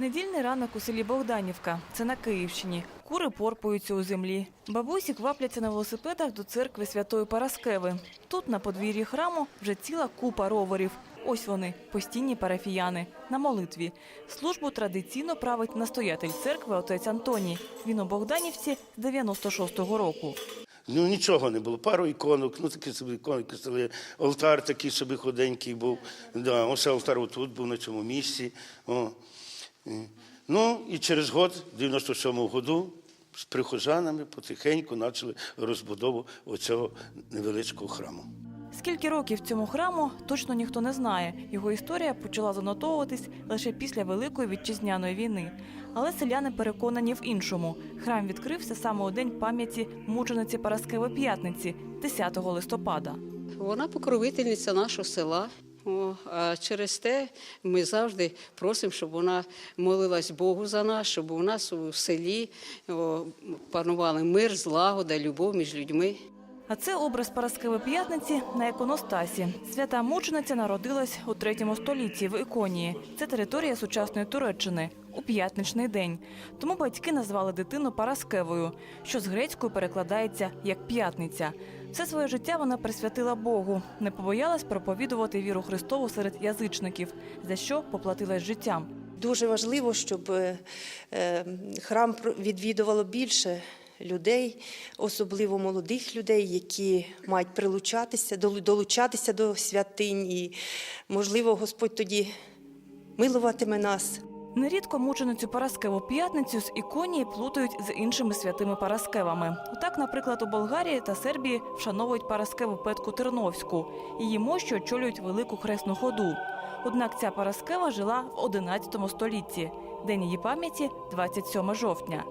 Недільний ранок у селі Богданівка. Це на Київщині. Кури порпуються у землі. Бабусі квапляться на велосипедах до церкви Святої Параскеви. Тут, на подвір'ї храму, вже ціла купа роверів. Ось вони, постійні парафіяни, на молитві. Службу традиційно править настоятель церкви отець Антоній. Він у Богданівці з 96-го року. Ну нічого не було. Пару іконок, ну такі собі іконки стали. Алтар такий собі худенький був. Да, ось алтар отут був на цьому місці. О. Ну і через год, в 97-му году, з прихожанами потихеньку почали розбудову оцього невеличкого храму. Скільки років цьому храму, точно ніхто не знає. Його історія почала занотовуватись лише після Великої вітчизняної війни. Але селяни переконані в іншому. Храм відкрився саме у день пам'яті мучениці Параскеви П'ятниці, 10 листопада. Вона покровительниця нашого села. А через те ми завжди просимо, щоб вона молилась Богу за нас, щоб у нас у селі панували мир, злагода, любов між людьми. А це образ Параскеви П'ятниці на іконостасі. Свята мучениця народилась у третьому столітті в Іконії. Це територія сучасної Туреччини у п'ятничний день. Тому батьки назвали дитину Параскевою, що з грецькою перекладається як п'ятниця. Все своє життя вона присвятила Богу, не побоялась проповідувати віру Христову серед язичників, за що поплатилась життям. Дуже важливо, щоб е, е, храм відвідувало більше людей, особливо молодих людей, які мають прилучатися, долу- долучатися до святинь. І, можливо, Господь тоді милуватиме нас. Нерідко мученицю Параскеву п'ятницю з іконії плутають з іншими святими Параскевами. Отак, наприклад, у Болгарії та Сербії вшановують Параскеву Петку Терновську. Її мощі очолюють велику хресну ходу. Однак ця Параскева жила в 11 столітті. День її пам'яті 27 жовтня.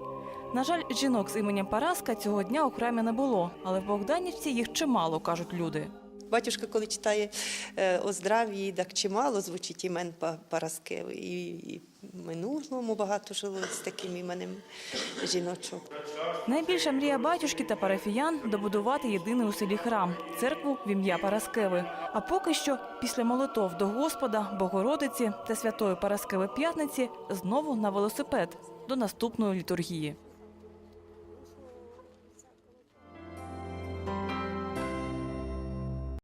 На жаль, жінок з іменем Параска цього дня у храмі не було, але в Богданівці їх чимало, кажуть люди. Батюшка, коли читає е, о здрав'ї, так чимало звучить імен Па- Параскеви. І, минулому багато жило з таким іменем жіночок. Найбільша мрія батюшки та парафіян добудувати єдиний у селі храм церкву в ім'я Параскеви. А поки що, після молитов до Господа, Богородиці та святої Параскеви П'ятниці, знову на велосипед до наступної літургії.